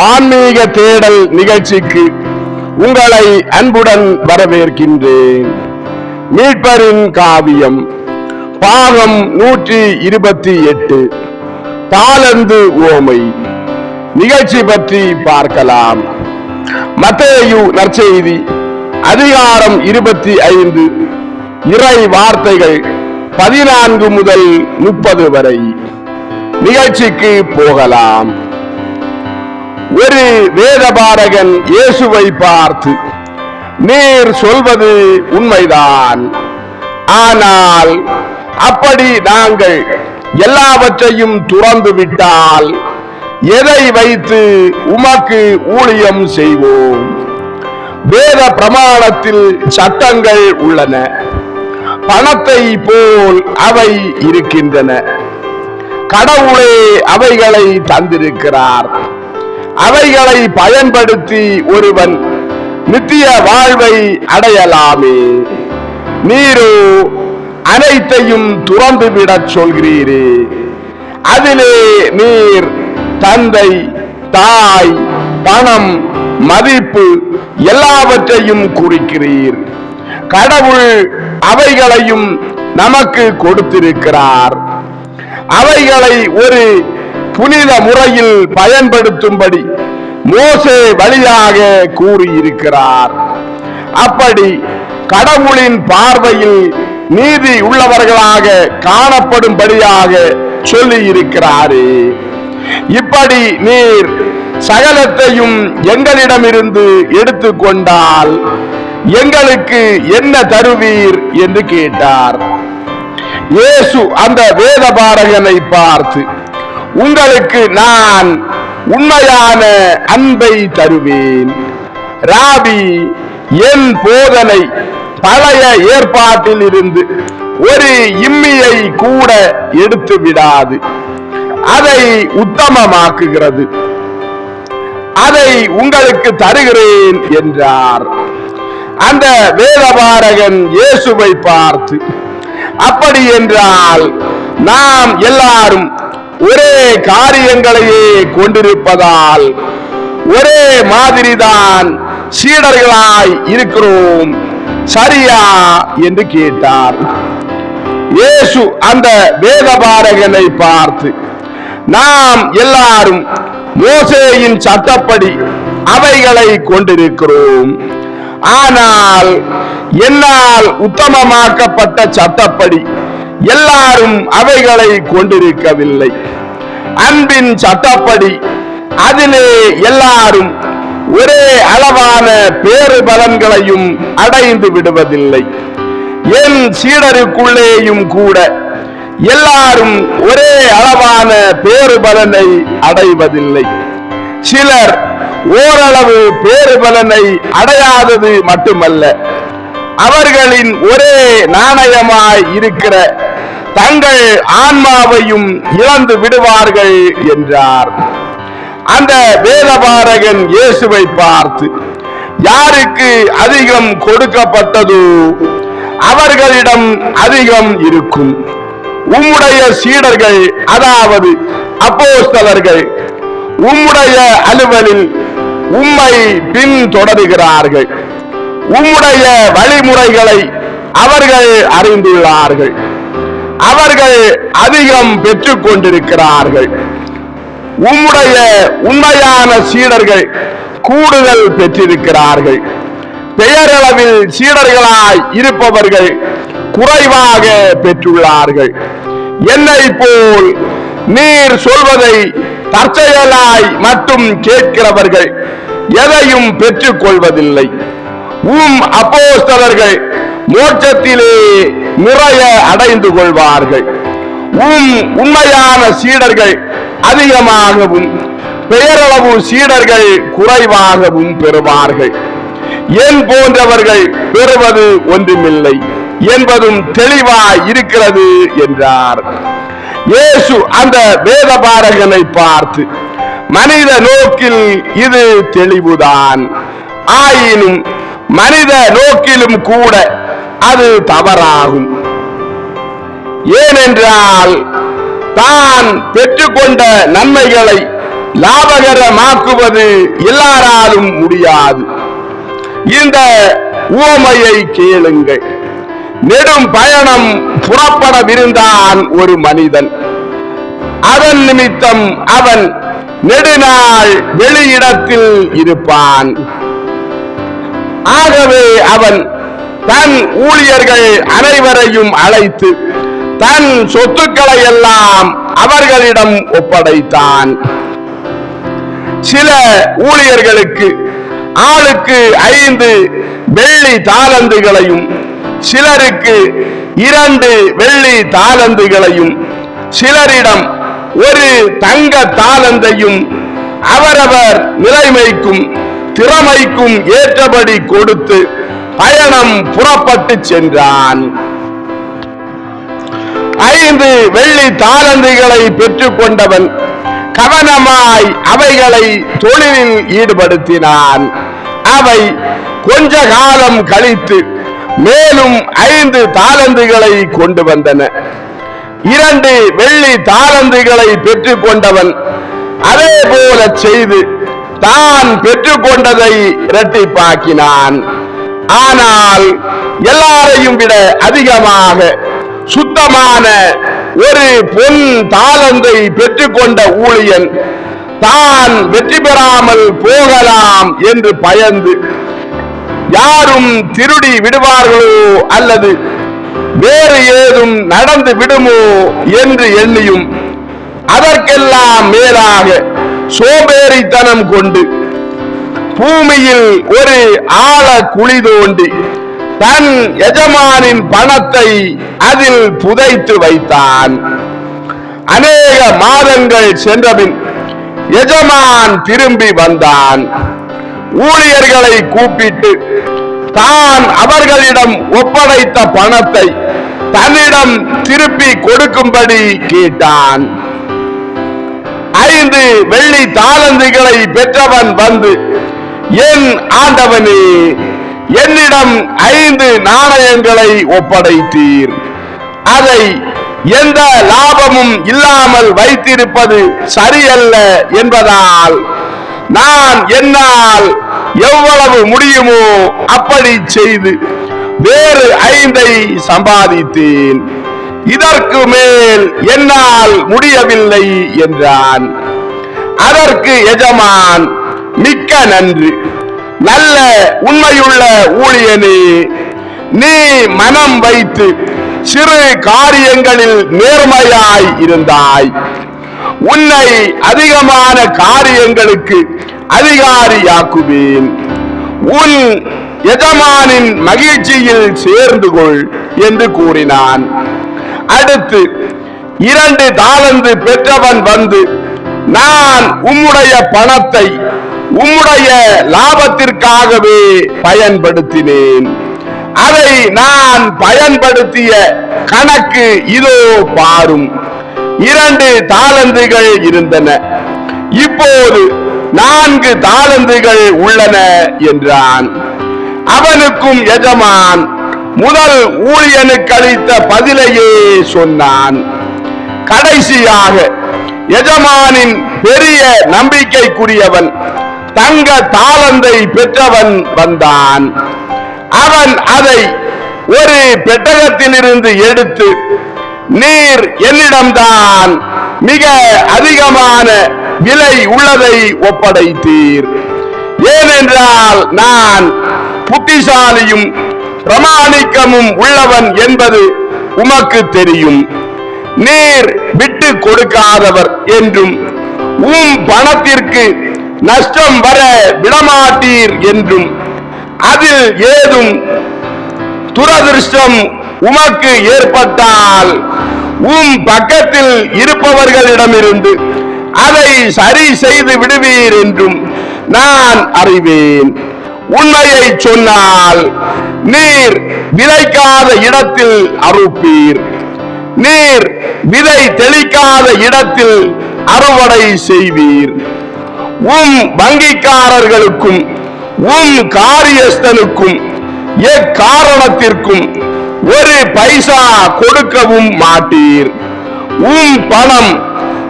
ஆன்மீக தேடல் நிகழ்ச்சிக்கு உங்களை அன்புடன் வரவேற்கின்றேன். மீட்பரின் காவியம் பாகம் நூற்றி இருபத்தி எட்டு தாளந்து ஓமை நிகழ்ச்சி பற்றி பார்க்கலாம். மத்தேயு நற்செய்தி அதிகாரம் இருபத்தி ஐந்து இறை வார்த்தைகள் பதினான்கு முதல் முப்பது வரை. நிகழ்ச்சிக்கு போகலாம். ஒரு வேதபாரகன் இயேசுவை பார்த்து நீர் சொல்வது உண்மைதான். ஆனால் அப்படி நாங்கள் எல்லாவற்றையும் துறந்து விட்டால் எதை வைத்து உமக்கு ஊழியம் செய்வோம்? வேத பிரமாணத்தில் சட்டங்கள் உள்ளன. பணத்தை போல் அவை இருக்கின்றன. கடவுளே அவைகளை தந்திருக்கிறார். அவைகளை பயன்படுத்தி ஒருவன் நித்திய வாழ்வை அடையலாமே. நீரோ அனைத்தையும் துறந்துவிடச் சொல்கிறீரே. அதிலே நீர் தந்தை தாய் பணம் மதிப்பு எல்லாவற்றையும் குறிக்கிறீர். கடவுள் அவைகளையும் நமக்கு கொடுத்திருக்கிறார். அவைகளை ஒரு புனித முறையில் பயன்படுத்தும்படி மோசே வழியாக கூறியிருக்கிறார். அப்படி கடவுளின் பார்வையில் நீதி உள்ளவர்களாக காணப்படும்படியாக சொல்லி இருக்கிறாரே இப்படி நீர் சகலத்தையும் எங்களிடமிருந்து எடுத்துக்கொண்டால் எங்களுக்கு என்ன தருவீர் என்று கேட்டார். இயேசு அந்த வேதபாரகனை பார்த்து உங்களுக்கு நான் உண்மையான அன்பை தருவேன். ராபி என் போதனை பழைய ஏற்பாட்டில் இருந்து ஒரு இம்மியை கூட எடுத்து விடாது. அதை உத்தமமாக்குகிறது. அதை உங்களுக்கு தருகிறேன் என்றார். அந்த வேதபாரகன் இயேசுவை பார்த்து அப்படி என்றால் நாம் எல்லாரும் ஒரே காரியங்களையே கொண்டிருப்பதால் ஒரே மாதிரிதான் சீடர்களாய் இருக்கிறோம். சரியா என்று கேட்டார். இயேசு அந்த வேதபாரகனை பார்த்து நாம் எல்லாரும் மோசேயின் சட்டப்படி அவைகளை கொண்டிருக்கிறோம். ஆனால் என்னால் உத்தமமாக்கப்பட்ட சட்டப்படி எல்லாரும் அவைகளை கொண்டிருக்கவில்லை. அன்பின் சட்டப்படி. அதிலே எல்லாரும் ஒரே அளவான பேறு பலன்களையும் அடைந்து விடுவதில்லை. என் சீடருக்குள்ளேயும் கூட எல்லாரும் ஒரே அளவான பேறு பலனை அடைவதில்லை. சிலர் ஓரளவு பேறு பலனை அடையாதது மட்டுமல்ல. அவர்களின் ஒரே நாணயமாய் இருக்கிற தங்கள் ஆன்மாவையும் இழந்து விடுவார்கள் என்றார். அந்த வேதபாரகன் இயேசுவை பார்த்து யாருக்கு அதிகம் கொடுக்கப்பட்டதோ அவர்களிடம் அதிகம் இருக்கும். உம்முடைய சீடர்கள் அதாவது அப்போஸ்தலர்கள் உம்முடைய அலுவலில் உம்மை பின் தொடருகிறார்கள் உம்முடைய வழிமுறைகளை அவர்கள் அறிந்துள்ளார்கள். அவர்கள் அதிகம் பெற்றுக் கொண்டிருக்கிறார்கள் உம்முடைய உண்மையான சீடர்கள் கூடுதல் பெற்றிருக்கிறார்கள். பெயரளவில் சீடர்களாய் இருப்பவர்கள் குறைவாக பெற்றுள்ளார்கள். என்னை போல் நீர் சொல்வதை தற்செயலாய் மட்டும் கேட்கிறவர்கள் எதையும் பெற்றுக் கொள்வதில்லை உம் அப்போஸ்தலர்கள் மோட்சத்திலே நிறைய அடைந்து கொள்வார்கள். உம் உண்மையான சீடர்கள் அதிகமாகவும் பெயரளவு சீடர்கள் குறைவாகவும் பெறுவார்கள். என் போன்றவர்கள் பெறுவது ஒன்றுமில்லை என்பதும் தெளிவாய் இருக்கிறது என்றார். இயேசு அந்த வேதபாரகனை பார்த்து மனித நோக்கில் இது தெளிவுதான். ஆயினும் மனித நோக்கிலும் கூட அது தவறாகும். ஏனென்றால் தான் பெற்றுக்கொண்ட நன்மைகளை லாபகரமாக்குவது எல்லாராலும் முடியாது. இந்த உவமையை கேளுங்கள். நெடும் பயணம் புறப்படவிருந்தான் ஒரு மனிதன். அதன் நிமித்தம் அவன் நெடுநாள் வெளியிடத்தில் இருப்பான். ஆகவே அவன் தன் ஊழியர்கள் அனைவரையும் அழைத்து தன் சொத்துக்களை எல்லாம் அவர்களிடம் ஒப்படைத்தான். சில ஊழியர்களுக்கு ஆளுக்கு ஐந்து வெள்ளி தாளந்துகளையும் சிலருக்கு இரண்டு வெள்ளி தாளந்துகளையும் சிலரிடம் ஒரு தங்க தாளந்தையும் அவரவர் நிலைமைக்கும் திறமைக்கும் ஏற்றபடி கொடுத்து பயணம் புறப்பட்டு சென்றான். ஐந்து வெள்ளி தாளந்துகளை பெற்றுக்கொண்டவன் கவனமாய் அவைகளை தொழிலில் ஈடுபடுத்தினான். அவை கொஞ்ச காலம் கழித்து மேலும் ஐந்து தாளந்துகளை கொண்டு வந்தன. இரண்டு வெள்ளி தாளந்துகளை பெற்றுக்கொண்டவன் அதே போல செய்து தான் பெற்றுக்கொண்டதை இரட்டிப்பாக்கினான். ஆனால் எல்லாரையும் விட அதிகமாக சுத்தமான ஒரு பொன் தாளந்தை பெற்றுக்கொண்ட ஊழியன் தான் வெற்றி பெறாமல் போகலாம் என்று பயந்து யாரும் திருடி விடுவார்களோ அல்லது வேறு ஏதும் நடந்து விடுமோ என்று எண்ணியும் அதற்கெல்லாம் மேலாக சோம்பேறித்தனம் கொண்டு பூமியில் ஒரு ஆழ குழி தோண்டி தன் எஜமானின் பணத்தை அதில் புதைத்து வைத்தான். அநேக மாதங்கள் சென்றபின் எஜமான் திரும்பி வந்தான். ஊழியர்களை கூப்பிட்டு தான் அவர்களிடம் ஒப்படைத்த பணத்தை தன்னிடம் திருப்பி கொடுக்கும்படி கேட்டான். ஐந்து வெள்ளி தாளந்துகளை பெற்றவன் வந்து என் ஆண்டவனே என்னிடம் ஐந்து நாணயங்களை ஒப்படைத்தீர். அதை எந்த லாபமும் இல்லாமல் வைத்திருப்பது சரியல்ல என்பதால் நான் என்னால் எவ்வளவு முடியுமோ அப்படி செய்து வேறு ஐந்தை சம்பாதித்தேன். இதற்கு மேல் என்னால் முடியவில்லை என்றான். அதற்கு எஜமான் மிக்க நன்றி. நல்ல உண்மையுள்ள ஊழியனே நீ மனம் வைத்து சிறு காரியங்களில் நேர்மையாய் இருந்தாய். உன்னை அதிகமான காரியங்களுக்கு அதிகாரியாக்குவேன். உன் எஜமானின் மகிழ்ச்சியில் சேர்ந்து கொள் என்று கூறினான். அடுத்து இரண்டு தாளந்து பெற்றவன் வந்து நான் உம்முடைய பணத்தை உம்முடைய லாபத்திற்காகவே பயன்படுத்தினேன். அதை நான் பயன்படுத்திய கணக்கு இதோ பாரும். இரண்டு தாளந்துகள் இருந்தன. இப்போது நான்கு தாளந்துகள் உள்ளன என்றான். அவனுக்கும் எஜமான் முதல் ஊழியனுக்கு அளித்த பதிலையே சொன்னான். கடைசியாக எஜமானின் பெரிய நம்பிக்கைக்குரியவன் தங்க தாளந்தை பெற்றவன் வந்தான். அவன் அதை ஒரு பெட்டகத்திலிருந்து எடுத்து நீர் என்னிடம்தான். மிக அதிகமான விலை உள்ளதை ஒப்படைத்தீர். ஏனென்றால் நான் புத்திசாலியும் பிரமாணிக்கமும் உள்ளவன் என்பது உமக்கு தெரியும். நீர் விட்டு கொடுக்காதவர் என்றும் உம் பணத்திற்கு நஷ்டம் வர விடமாட்டீர் என்றும் அதில் ஏதும் துரதிருஷ்டம் உமக்கு ஏற்பட்டால் உம் பக்கத்தில் இருப்பவர்களிடமிருந்து அதை சரி செய்து விடுவீர் என்றும் நான் அறிவேன். உண்மையை சொன்னால் நீர் விதைக்காத இடத்தில் அறுப்பீர். நீர் விதை தெளிக்காத இடத்தில் அறுவடை செய்வீர். உம் வங்கிக்காரர்களுக்கும் உம் காரியஸ்தனுக்கும் எக்காரணத்திற்கும் ஒரு பைசா கொடுக்கவும் மாட்டீர். உம் பணம்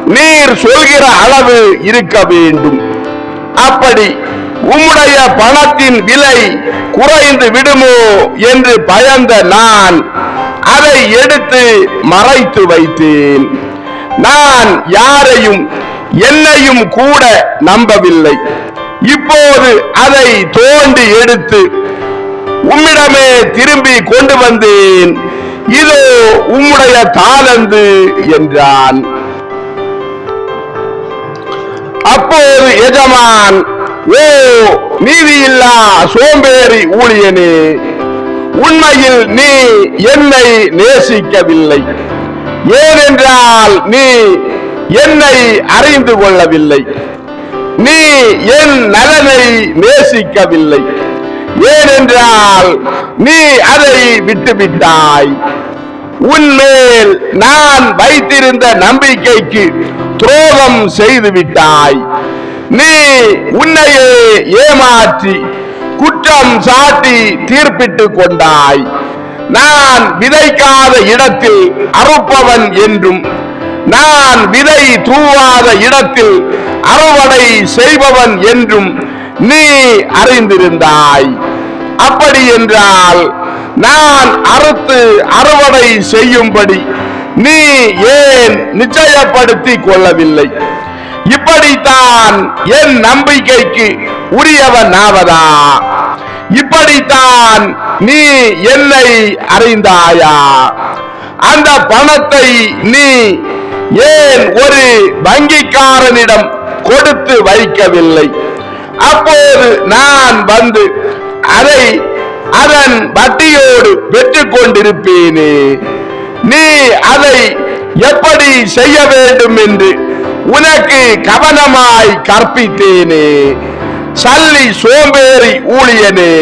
நீர் சொல்கிற அளவு இருக்க வேண்டும். அப்படி உம்முடைய பணத்தின் விலை குறைந்து விடுமோ என்று பயந்த நான் அதை எடுத்து மறைத்து வைத்தேன். நான் யாரையும் என்னையும் கூட நம்பவில்லை. இப்போது அதை தோண்டி எடுத்து உம்மிடமே திரும்பி கொண்டு வந்தேன். இதோ உம்முடைய தாளந்து என்றான். அப்போது எஜமான் ஓ நீதியில்லா சோம்பேறி ஊழியனே உண்மையில் நீ என்னை நேசிக்கவில்லை. ஏனென்றால் நீ என்னை அறிந்து கொள்ளவில்லை. நீ என் நலனை நேசிக்கவில்லை. ஏனென்றால் நீ அதை விட்டுவிட்டாய். உன்மேல் நான் வைத்திருந்த நம்பிக்கைக்கு துரோகம் செய்து விட்டாய் நீ உன்னையே ஏமாற்றி குற்றம் சாட்டி தீர்ப்பிட்டு கொண்டாய். நான் விதைக்காத இடத்தில் அறுப்பவன் என்றும் நான் விதை தூவாத இடத்தில் அறுவடை செய்பவன் என்றும் நீ அறிந்திருந்தாய். அப்படி என்றால் நான் அறுத்து அறுவடை செய்யும்படி நீ ஏன் நிச்சயப்படுத்திக் கொள்ளவில்லை? இப்படித்தான் என் நம்பிக்கைக்கு உரியவன் ஆவதா இப்படித்தான் நீ என்னை அறிந்தாயா? அந்த பணத்தை நீ ஏன் ஒரு வங்கிக்காரனிடம் கொடுத்து வைக்கவில்லை? அப்போது நான் வந்து அதை அதன் வட்டியோடு பெற்றுக் கொண்டிருப்பேனே நீ அதை எப்படி செய்ய வேண்டும் என்று உனக்கு கவனமாய் கற்பித்தேனே. சல்லி சோம்பேறி ஊழியனே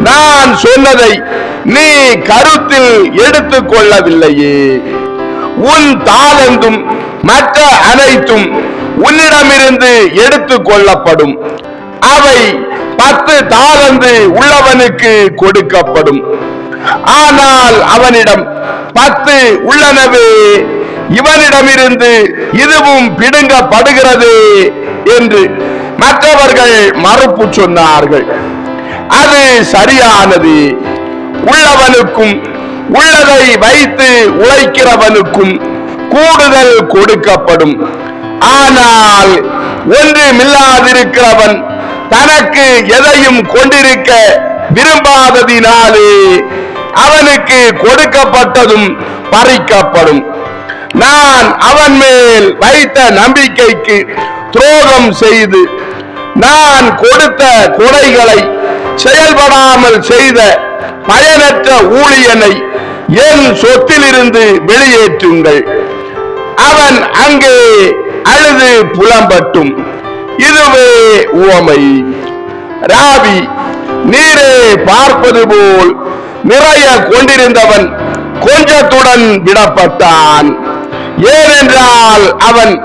நான் சொன்னதை நீ கருத்தில் எடுத்துக் கொள்ளவில்லையே உன் தாளந்தும் மற்ற அனைத்தும் உன்னிடமிருந்து எடுத்துக் கொள்ளப்படும். அவை பத்து தாளந்து உள்ளவனுக்கு கொடுக்கப்படும். ஆனால் அவனிடம் பத்து உள்ளனவே இவனிடமிருந்து இதுவும் பிடுங்கப்படுகிறது என்று மற்றவர்கள் மறுப்பு சொன்னார்கள். அது சரியானது. உள்ளவனுக்கும் உள்ளதை வைத்து உழைக்கிறவனுக்கும் கூடுதல் கொடுக்கப்படும். ஆனால் ஒன்றுமில்லாதிருக்கிறவன் தனக்கு எதையும் கொண்டிருக்க விரும்பாததினாலே அவனுக்கு கொடுக்கப்பட்டதும் பறிக்கப்படும். நான் அவன் மேல் வைத்த நம்பிக்கைக்கு துரோகம் செய்து நான் கொடுத்த கொடைகளை செயல்படாமல் செய்த பயனற்ற ஊழியனை என் சொத்திலிருந்து வெளியேற்றுங்கள். அவன் அங்கே அழுது புலம்பட்டும். இதுவே உவமை. ராவி நீரே பார்ப்பது போல் நிறைய கொண்டிருந்தவன் கொஞ்சத்துடன் விடப்பட்டான். ஏனென்றால் அவன்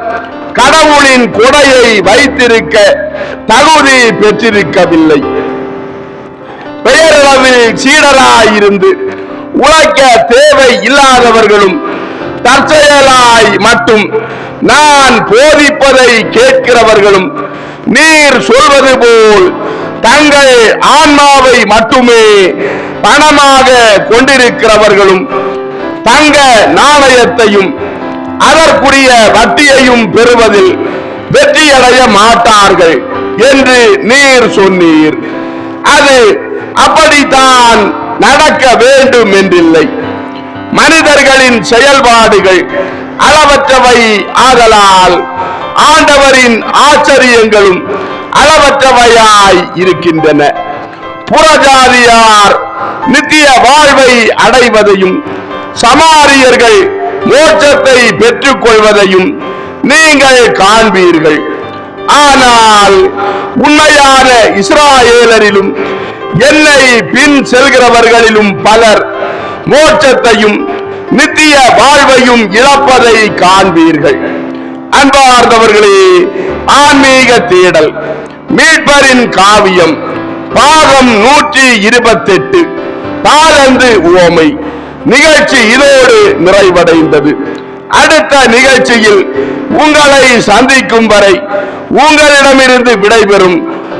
கடவுளின் கொடையை வைத்திருக்க தகுதி பெற்றிருக்கவில்லை. பெயரளவில் சீடராயிருந்து உழைக்க தேவை இல்லாதவர்களும் தற்செயலாய் மட்டும் நான் போதிப்பதை கேட்கிறவர்களும் நீர் சொல்வது போல் தங்கள் ஆன்மாவை மட்டுமே பணமாக கொண்டிருக்கிறவர்களும் தங்க நாணயத்தையும் அதற்குரிய வட்டியையும் பெறுவதில் வெற்றியடைய மாட்டார்கள் என்று நீர் சொன்னீர். அது அப்படித்தான் நடக்க வேண்டும் என்றில்லை மனிதர்களின் செயல்பாடுகள் அளவற்றவை ஆதலால் ஆண்டவரின் ஆச்சரியங்களும் அளவற்றவையாய் இருக்கின்றன. புறஜாதியார் நித்திய வாழ்வை அடைவதையும் சமாரியர்கள் மோட்சத்தை பெற்றுக் கொள்வதையும் நீங்கள் காண்பீர்கள். ஆனால் உண்மையான இஸ்ராயேலரிலும் என்னை பின் செல்கிறவர்களிலும் பலர் மோட்சத்தையும் நித்திய வாழ்வையும் இழப்பதை காண்பீர்கள். அன்பார்ந்தவர்களே ஆன்மீக தேடல் மீட்பரின் காவியம் பாகம் நூற்றி இருபத்தெட்டு தாளந்து உவமை நிகழ்ச்சி இதோடு நிறைவடைந்தது. அடுத்த நிகழ்ச்சியில் உங்களை சந்திக்கும் வரை உங்களிடமிருந்து விடைபெறும்